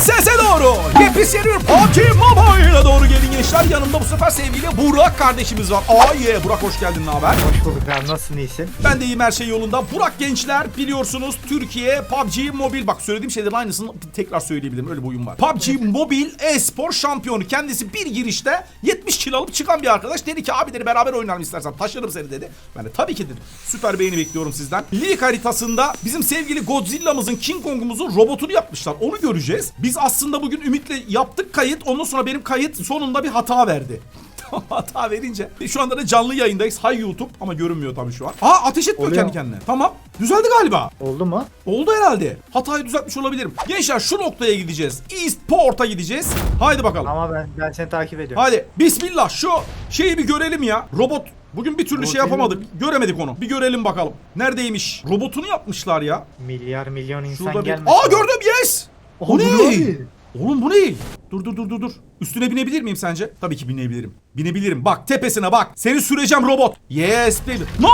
¡Sí! Yepis yeni bir PUBG Mobile'a doğru gelin gençler. Yanımda bu sefer sevgili Burak kardeşimiz var. Aa ye Burak hoş geldin ne haber? Hoş bulduk abi nasılsın iyisin? Ben de iyiyim her şey yolunda. Burak gençler biliyorsunuz Türkiye PUBG Mobile. Bak söylediğim şeylerin aynısını tekrar söyleyebilirim. Öyle bir oyun var. PUBG Mobile e-spor şampiyonu. Kendisi bir girişte 70 kilo alıp çıkan bir arkadaş. Dedi ki abi dedi beraber oynayalım istersen. Taşırım seni dedi. Ben de tabii ki dedim. Süper beğeni bekliyorum sizden. Lig haritasında bizim sevgili Godzilla'mızın King Kong'umuzun robotunu yapmışlar. Onu göreceğiz. Biz aslında bugün Ümit'le yaptık kayıt. Ondan sonra benim kayıt sonunda bir hata verdi. hata verince. Şu anda da canlı yayındayız. Hay YouTube ama görünmüyor tabii şu an. Aa ateş etmiyor Oluyor. kendi kendine. Tamam. Düzeldi galiba. Oldu mu? Oldu herhalde. Hatayı düzeltmiş olabilirim. Gençler şu noktaya gideceğiz. Eastport'a gideceğiz. Haydi bakalım. Ama ben ben seni takip ediyorum. Hadi bismillah şu şeyi bir görelim ya. Robot Bugün bir türlü şey Robot yapamadık. Göremedik onu. Bir görelim bakalım. Neredeymiş? Robotunu yapmışlar ya. Milyar milyon insan Şurada bir... gelmiş. Aa gördüm yes. O ne? Oğlum bu ne? Dur dur dur dur dur. Üstüne binebilir miyim sence? Tabii ki binebilirim. Binebilirim. Bak tepesine bak. Seni süreceğim robot. Yes baby. No!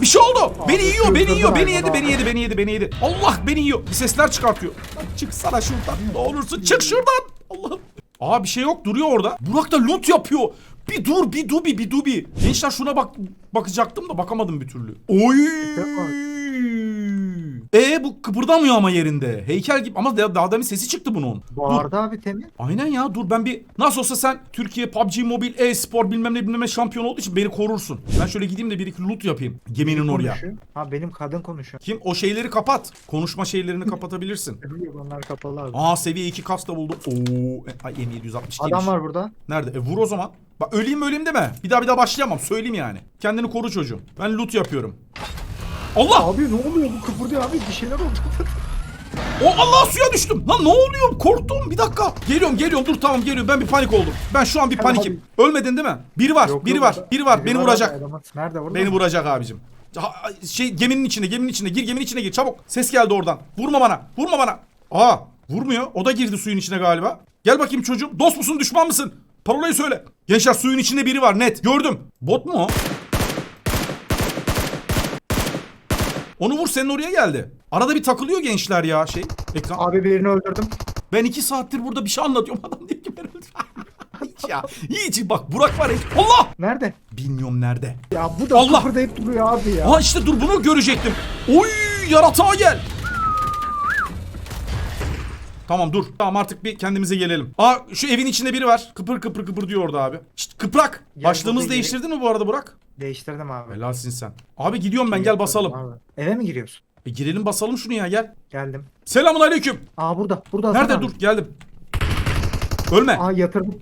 Bir şey oldu. Beni yiyor, beni yiyor, beni yedi, beni yedi, beni yedi, beni yedi. Allah beni yiyor. Bir sesler çıkartıyor. Lan çıksana şuradan. Ne olursun çık şuradan. Allah'ım. Aa bir şey yok duruyor orada. Burak da loot yapıyor. Bir dur, bir dubi, bir dubi. Gençler şuna bak bakacaktım da bakamadım bir türlü. Oy! E bu kıpırdamıyor ama yerinde. Heykel gibi ama daha, daha demin sesi çıktı bunun. Dur. Bağırdı abi temin. Aynen ya dur ben bir nasıl olsa sen Türkiye PUBG Mobile e-spor bilmem ne bilmem ne şampiyon olduğu için beni korursun. Ben şöyle gideyim de bir iki loot yapayım geminin oraya. Konuşuyor. Ha benim kadın konuşuyor. Kim? O şeyleri kapat. Konuşma şeylerini kapatabilirsin. Biliyor onlar kapalı abi. Aa seviye 2 kas da buldum. Oo, e, ay M760 Adam var burada. Nerede? E vur o zaman. Bak öleyim öleyim deme. Bir daha bir daha başlayamam. Söyleyeyim yani. Kendini koru çocuğum. Ben loot yapıyorum. Allah! Abi ne oluyor bu kıpırdıyor abi bir şeyler oldu. O Allah suya düştüm. Lan ne oluyor? Korktum. Bir dakika. Geliyorum geliyorum. Dur tamam geliyorum. Ben bir panik oldum. Ben şu an bir panikim. Ölmedin değil mi? Biri var. Yok, biri yok, var. Biri var. Beni abi, vuracak. adamın. Nerede burada? Beni vuracak abicim. Ha, Şey geminin içine, geminin içine. Gir geminin içine gir. Çabuk. Ses geldi oradan. Vurma bana. Vurma bana. Aa, vurmuyor. O da girdi suyun içine galiba. Gel bakayım çocuğum. Dost musun, düşman mısın? Parolayı söyle. Gençler suyun içinde biri var net. Gördüm. Bot mu o? Onu vur senin oraya geldi. Arada bir takılıyor gençler ya şey. Ekran. Abi birini öldürdüm. Ben iki saattir burada bir şey anlatıyorum. Adam diyor ki ben hiç ya. Hiç bak Burak var ya. Allah! Nerede? Bilmiyorum nerede. Ya bu da Allah! kıpırdayıp duruyor abi ya. Aa işte dur bunu görecektim. Oy yaratığa gel. Tamam dur. Tamam artık bir kendimize gelelim. Aa şu evin içinde biri var. Kıpır kıpır kıpır diyor orada abi. Şşt, kıprak. Gel Başlığımız burada değiştirdin mi bu arada Burak? Değiştirdim abi. Helalsin sen. Abi gidiyorum ben gel basalım. Abi. Eve mi giriyorsun? E, girelim basalım şunu ya gel. Geldim. Selamun aleyküm. Aa burada. Burada Hasan Nerede abi. dur geldim. Ölme. Aa yatırdım.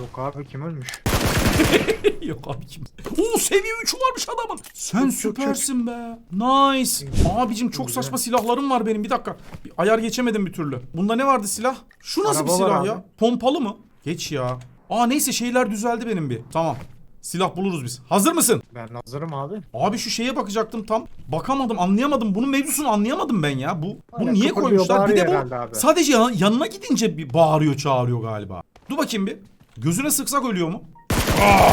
Yok abi kim ölmüş? Yok abi kim? Oo seviye 3 varmış adamın. Sen Çok, süpersin be. Nice. Abicim çok saçma silahlarım var benim. Bir dakika. Bir ayar geçemedim bir türlü. Bunda ne vardı silah? Şu nasıl Araba bir var silah abi. ya? Pompalı mı? Geç ya. Aa neyse şeyler düzeldi benim bir. Tamam. Silah buluruz biz. Hazır mısın? Ben hazırım abi. Abi şu şeye bakacaktım tam. Bakamadım, anlayamadım. Bunun mevzusunu anlayamadım ben ya. Bu Aynen, niye kıpırdıyor, koymuşlar? Bir de bağırıyor bu abi. sadece yan- yanına gidince bir bağırıyor, çağırıyor galiba. Dur bakayım bir. Gözüne sıksak ölüyor mu? Aa!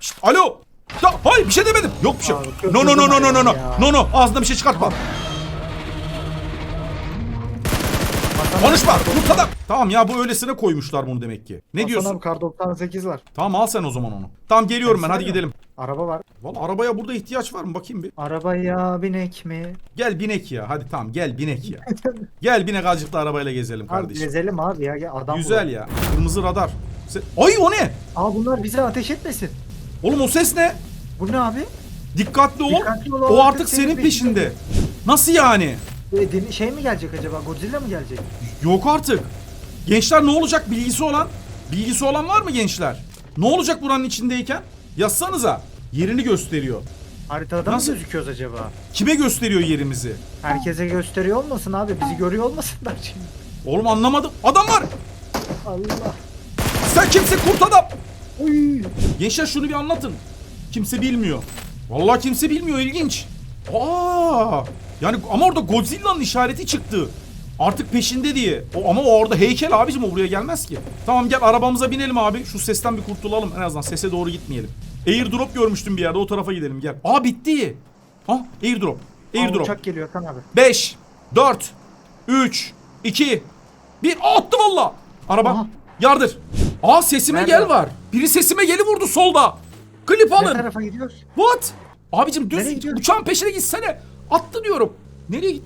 Şşt, alo. Ya, hayır bir şey demedim. Yok bir şey. Abi, No no no no no no no. ya. No no. Ağzından bir şey çıkartma. Konuşma. abi, Dur adam. Tamam ya bu öylesine koymuşlar bunu demek ki. Ne Hasan diyorsun? abi kar 98 var. Tamam al sen o zaman onu. Tamam geliyorum ben. Hadi söyle. gidelim. Araba var. Valla arabaya burada ihtiyaç var mı? Bakayım bir. Arabaya binek mi? Gel binek ya. Hadi tamam gel binek ya. Gel binek azıcık da arabayla gezelim Abi kardeşim. gezelim abi ya. Gel, adam Güzel bu. ya. Kırmızı radar. Se- Ay o ne? Aa bunlar bize ateş etmesin. Oğlum o ses ne? Bu ne abi? Dikkatli ol. Dikkatli ol, o artık senin senin peşinde. Nasıl yani? E, şey mi gelecek acaba? Godzilla mı gelecek? Yok artık. Gençler ne olacak bilgisi olan? Bilgisi olan var mı gençler? Ne olacak buranın içindeyken? Yazsanıza. Yerini gösteriyor. Haritada Nasıl? mı gözüküyoruz acaba? Kime gösteriyor yerimizi? Herkese gösteriyor olmasın abi. Bizi görüyor olmasınlar şimdi. Oğlum anlamadım. Adam var. Allah. Sen kimsin kurt adam? Uy. Gençler şunu bir anlatın. Kimse bilmiyor. Vallahi kimse bilmiyor ilginç. Aa! Yani ama orada Godzilla'nın işareti çıktı. Artık peşinde diye. O, ama o orada heykel abicim o buraya gelmez ki. Tamam gel arabamıza binelim abi. Şu sesten bir kurtulalım en azından sese doğru gitmeyelim. Airdrop görmüştüm bir yerde o tarafa gidelim gel. Aa bitti. Ha airdrop. Aa, Airdrop. uçak geliyor Hasan abi. 5 4 3 2 Bir attı valla. Araba. Aha. Yardır. Aa sesime Nerede? gel var. Biri sesime geli vurdu solda. Klip Ne alın. tarafa gidiyor? What? Abicim düz uçağın peşine gitsene. Attı diyorum. Nereye git?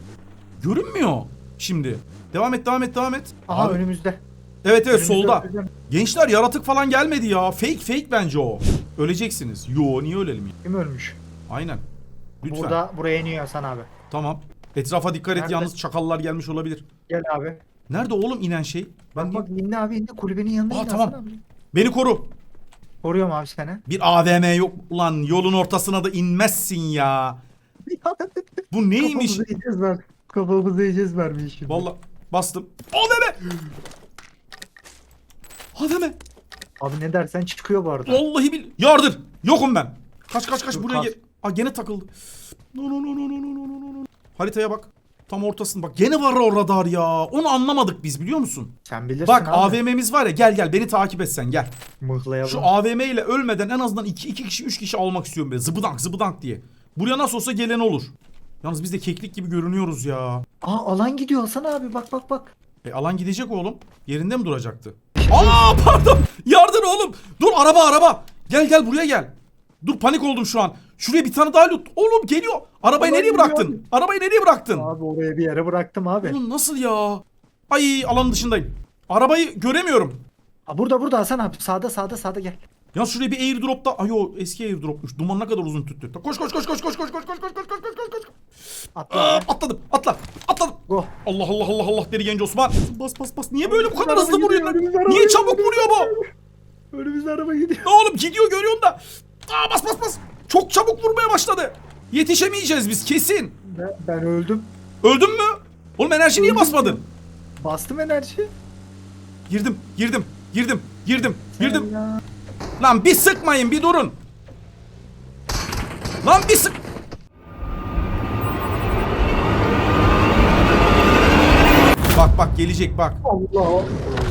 Görünmüyor şimdi. Devam et devam et devam et. Aha Abi, önümüzde. evet evet önümüzde solda. öldürdüm. Gençler yaratık falan gelmedi ya. Fake fake bence o. Öleceksiniz. Yo niye ölelim ya? Kim ölmüş? Aynen. Lütfen. Burada buraya iniyor Hasan abi. Tamam. Etrafa dikkat et Nerede? yalnız çakallar gelmiş olabilir. Gel abi. Nerede oğlum inen şey? Ben Bak bak indi abi indi kulübenin yanına Aa, tamam. Abi. Beni koru. Koruyorum abi seni. Bir AVM yok ulan yolun ortasına da inmezsin ya. Bu neymiş? Kafamızı yiyeceğiz ver. Kafamızı yiyeceğiz vermeyi şimdi. Vallahi bastım. AVM! AVM! Abi ne dersen çıkıyor bu arada. Vallahi bil. Yardır. Yokum ben. Kaç kaç kaç Dur, buraya kas. gel. Aa gene takıldı. No no no no no no no no no. Haritaya bak. Tam ortasında bak. Gene var o radar ya. Onu anlamadık biz biliyor musun? Sen bilirsin Bak abi. AVM'miz var ya gel gel beni takip etsen gel. Mıhlayalım. Şu AVM ile ölmeden en azından 2 2 kişi 3 kişi almak istiyorum böyle. Zıbıdank zıbıdank diye. Buraya nasıl olsa gelen olur. Yalnız biz de keklik gibi görünüyoruz ya. Aa alan gidiyor Hasan abi bak bak bak. E alan gidecek oğlum. Yerinde mi duracaktı? Aa pardon. Yardır oğlum. Dur araba araba. Gel gel buraya gel. Dur panik oldum şu an. Şuraya bir tane daha loot. Oğlum geliyor. Arabayı Alan nereye bıraktın? Arabayı nereye bıraktın? Abi oraya bir yere bıraktım abi. Oğlum nasıl ya? Ay alanın dışındayım. Arabayı göremiyorum. Aa, burada burada Hasan abi sağda sağda sağda gel. Ya şuraya bir airdropta. Ay o eski airdropmuş. Duman ne kadar uzun tüttü. Koş koş koş koş koş koş koş koş koş koş koş koş koş koş. Atla Aa, atladım. Atla. Atladım. Go. Allah Allah Allah Allah deri genç Osman. Bas bas bas. Niye böyle bu kadar hızlı vuruyor? Niye çabuk vuruyor bu? Önümüzde araba gidiyor. Oğlum gidiyor görüyorsun da. Aa bas bas bas. Çok çabuk vurmaya başladı. Yetişemeyeceğiz biz kesin. Ben, ben öldüm. Öldün mü? Oğlum enerji niye Öldüm. basmadın? Bastım enerji. Girdim, girdim, girdim, girdim, girdim. Ya. Lan bir sıkmayın, bir durun. Lan bir sık. Bak bak gelecek bak. Allah.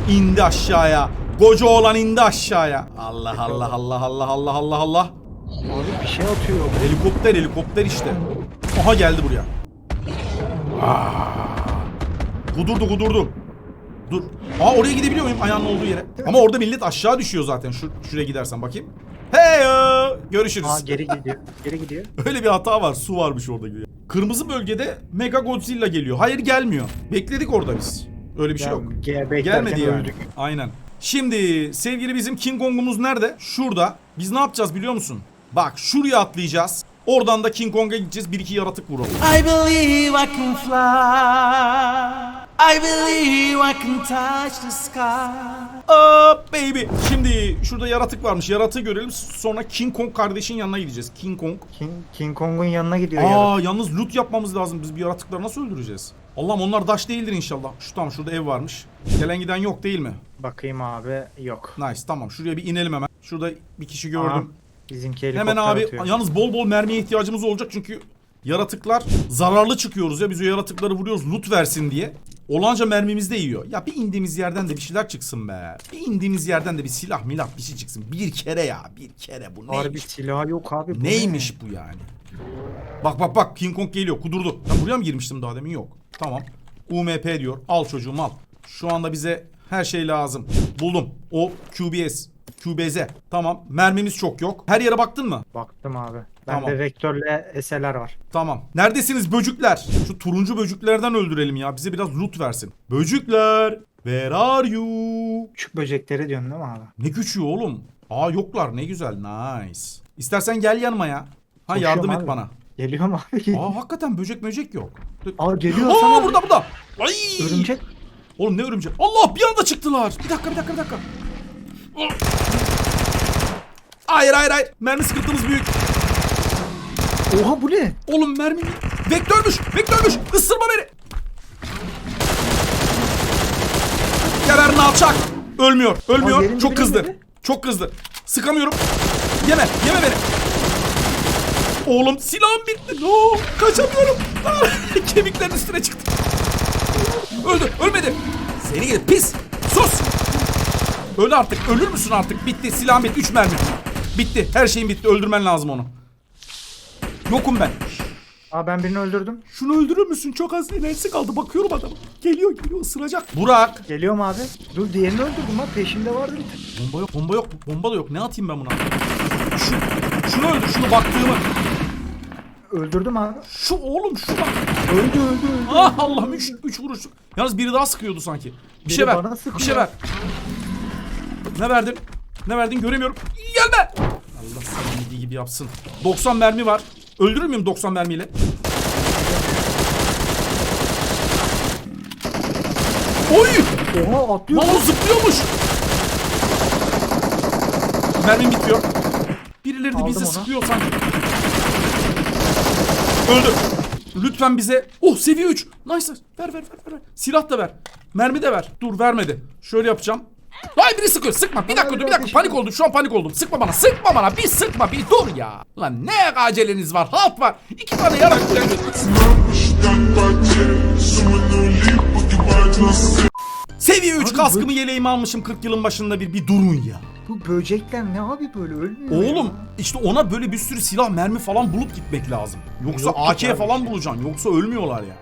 İndi aşağıya. Koca oğlan indi aşağıya. Allah Allah Allah Allah Allah Allah Allah. Abi bir şey atıyor. Helikopter helikopter işte. Aha geldi buraya. Kudurdu kudurdu. Dur. Aa oraya gidebiliyor muyum ayağının olduğu yere? Ama orada millet aşağı düşüyor zaten. Şu, şuraya gidersen bakayım. Hey Görüşürüz. Aa geri gidiyor. Geri gidiyor. Öyle bir hata var. Su varmış orada. Kırmızı bölgede Mega Godzilla geliyor. Hayır gelmiyor. Bekledik orada biz. Öyle bir şey yok. Gelmedi yani. öldük. Aynen. Şimdi sevgili bizim King Kong'umuz nerede? Şurada. Biz ne yapacağız biliyor musun? Bak şuraya atlayacağız. Oradan da King Kong'a gideceğiz. Bir iki yaratık vuralım. I believe I can fly. I believe I can touch the sky. Oh baby. Şimdi şurada yaratık varmış. Yaratığı görelim. Sonra King Kong kardeşin yanına gideceğiz. King Kong. King, King Kong'un yanına gidiyor ya. Aa yalnız loot yapmamız lazım. Biz bir yaratıkları nasıl öldüreceğiz? Allah'ım onlar daş değildir inşallah. Şu tamam şurada ev varmış. Gelen giden yok değil mi? Bakayım abi yok. Nice tamam. Şuraya bir inelim hemen. Şurada bir kişi gördüm. Aha, bizimki helikopter Hemen abi atıyor. yalnız bol bol mermiye ihtiyacımız olacak çünkü yaratıklar zararlı çıkıyoruz ya biz o yaratıkları vuruyoruz loot versin diye. Olanca mermimiz de yiyor. Ya bir indiğimiz yerden de bir şeyler çıksın be. Bir indiğimiz yerden de bir silah milah bir şey çıksın. Bir kere ya bir kere bu Harbi neymiş? silah yok abi. bu Neymiş bu yani? Bak bak bak King Kong geliyor kudurdu. Ben buraya mı girmiştim daha demin yok. Tamam. UMP diyor. Al çocuğum al. Şu anda bize her şey lazım. Buldum. O QBS. QBZ. Tamam. Mermimiz çok yok. Her yere baktın mı? Baktım abi. Tamam. Bende vektörle SLR var. Tamam. Neredesiniz böcükler? Şu turuncu böcüklerden öldürelim ya. Bize biraz loot versin. Böcükler. Where are you? Küçük böcekleri diyorsun değil mi abi? Ne küçüğü oğlum? Aa yoklar ne güzel. Nice. İstersen gel yanıma ya. Ha Koşuyorum yardım et abi. bana. Geliyorum abi. Aa hakikaten böcek möcek yok. Aa geliyor Hasan Aa abi. burada burada. Ay. Örümcek. Oğlum ne örümcek? Allah bir anda çıktılar. Bir dakika bir dakika bir dakika. Hayır hayır hayır. Mermi sıkıntımız büyük. Oha bu ne? Oğlum mermi vektörmüş. Vektörmüş. Isırma beni. Geber alçak. Ölmüyor. Aa, Ölmüyor. yerin Çok dibine kızdı. Çok kızdı. Sıkamıyorum. Yeme. Yeme beni. Oğlum silahım bitti. No. Kaçamıyorum. Ah, Kemiklerin üstüne çıktı. Öldü. Ölmedi. Seni gidi pis. Sus. Öl artık. Ölür müsün artık? Bitti. Silahım bitti. Üç mermi. Bitti. Her şeyin bitti. Öldürmen lazım onu. Yokum ben. Aa ben birini öldürdüm. Şunu öldürür müsün? Çok az enerjisi kaldı. Bakıyorum adama. Geliyor geliyor ısıracak. Burak. Geliyorum abi. Dur diğerini öldürdüm ha peşinde vardı bir tane. Bomba yok bomba yok. Bomba da yok. Ne atayım ben buna? Şu, şunu öldür şunu baktığımı. Öldürdüm abi. Şu oğlum şu bak. Öldü öldü öldü. Ah Allah'ım 3 3 vuruş. Yalnız biri daha sıkıyordu sanki. Bir Biri şey ver. bana sıkıyor. Bir şey ver. Ne verdin? Ne verdin göremiyorum. Gelme. Allah sana dediği gibi yapsın. 90 mermi var. Öldürür müyüm 90 mermiyle? Oy! Oha atlıyor. Lan o zıplıyormuş. Mermim bitiyor. Birileri de Aldım bizi onu. sıkıyor sanki. Öldü. Lütfen bize... Oh seviye 3. Nice. Ver ver ver ver. Silah da ver. Mermi de ver. Dur vermedi. Şöyle yapacağım. Hayır biri sıkıyor. Sıkma. Bir dakika dur bir dakika. Panik oldum. Şu an panik oldum. Sıkma bana. Sıkma bana. Bir sıkma. Bir dur ya. Lan ne aceleniz var. Halt var. İki tane yarak. Seviye 3 Abi kaskımı yeleğimi almışım 40 yılın başında bir. Bir durun ya. Bu böcekler ne abi böyle ölmüyor Oğlum ya. işte ona böyle bir sürü silah mermi falan bulup gitmek lazım. Yoksa Yok AK abi falan bulacaksın. Yoksa ölmüyorlar ya.